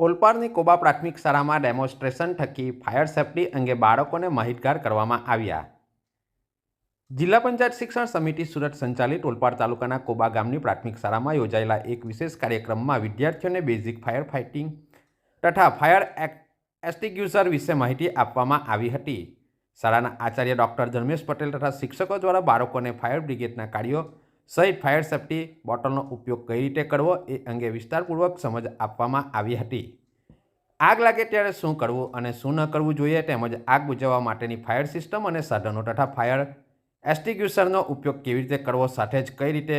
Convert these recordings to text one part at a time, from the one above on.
ઓલપાડની કોબા પ્રાથમિક શાળામાં ડેમોન્સ્ટ્રેશન થકી ફાયર સેફટી અંગે બાળકોને માહિતગાર કરવામાં આવ્યા. જિલ્લા પંચાયત શિક્ષણ સમિતિ સુરત સંચાલિત ઓલપાડ તાલુકાના કોબા ગામની પ્રાથમિક શાળામાં યોજાયેલા એક વિશેષ કાર્યક્રમમાં વિદ્યાર્થીઓને બેઝિક ફાયર ફાઇટિંગ તથા ફાયર એસ્ટિગ્યુઝર વિશે માહિતી આપવામાં આવી હતી. શાળાના આચાર્ય ડૉક્ટર ધર્મેશ પટેલ તથા શિક્ષકો દ્વારા બાળકોને ફાયર બ્રિગેડના કાર્યો સહિત ફાયર સેફટી બોટલનો ઉપયોગ કઈ રીતે કરવો એ અંગે વિસ્તારપૂર્વક સમજ આપવામાં આવી હતી. આગ લાગે ત્યારે શું કરવું અને શું ન કરવું જોઈએ તેમજ આગ બુઝાવવા માટેની ફાયર સિસ્ટમ અને સાધનો તથા ફાયર એસ્ટિગ્યુશરનો ઉપયોગ કેવી રીતે કરવો સાથે જ કઈ રીતે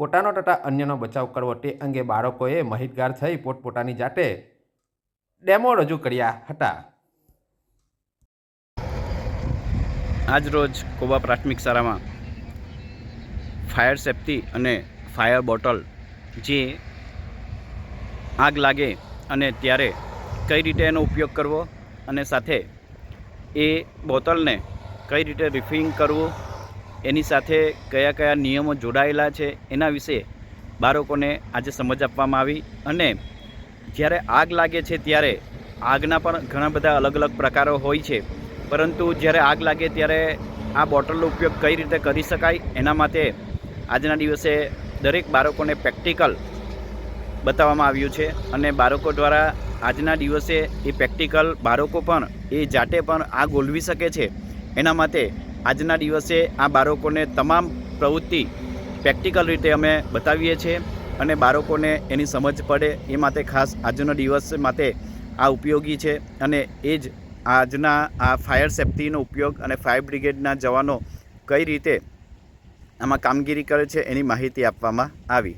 પોતાનો તથા અન્યનો બચાવ કરવો તે અંગે બાળકોએ માહિતગાર થઈ પોતપોતાની જાતે ડેમો રજૂ કર્યા હતા. આજરોજ કોબા પ્રાથમિક શાળામાં ફાયર સેફટી અને ફાયર બોટલ જે આગ લાગે અને ત્યારે કઈ રીતે એનો ઉપયોગ કરવો અને સાથે એ બોટલને કઈ રીતે રિફિલિંગ કરવું, એની સાથે કયા કયા નિયમો જોડાયેલા છે, એના વિશે બાળકોને આજે સમજ આપવામાં આવી અને જ્યારે આગ લાગે છે ત્યારે આગના પણ ઘણા બધા અલગ અલગ પ્રકારો હોય છે. પરંતુ જ્યારે આગ લાગે ત્યારે આ બોટલનો ઉપયોગ કઈ રીતે કરી શકાય, એના માટે આજના દિવસે દરેક બાળકોને પ્રેક્ટિકલ બતાવવામાં આવ્યું છે અને બાળકો દ્વારા આજના દિવસે એ પ્રેક્ટિકલ બાળકો પણ એ જાતે પણ આ ગોલવી શકે છે. એના માટે આજના દિવસે આ બાળકોને તમામ પ્રવૃત્તિ પ્રેક્ટિકલ રીતે અમે બતાવીએ છીએ અને બાળકોને એની સમજ પડે એ માટે ખાસ આજનો દિવસ માટે આ ઉપયોગી છે અને એ જ આજના આ ફાયર સેફ્ટીનો ઉપયોગ અને ફાયર બ્રિગેડના જવાનો કઈ રીતે આમાં કામગીરી કરે છે એની માહિતી આપવામાં આવી.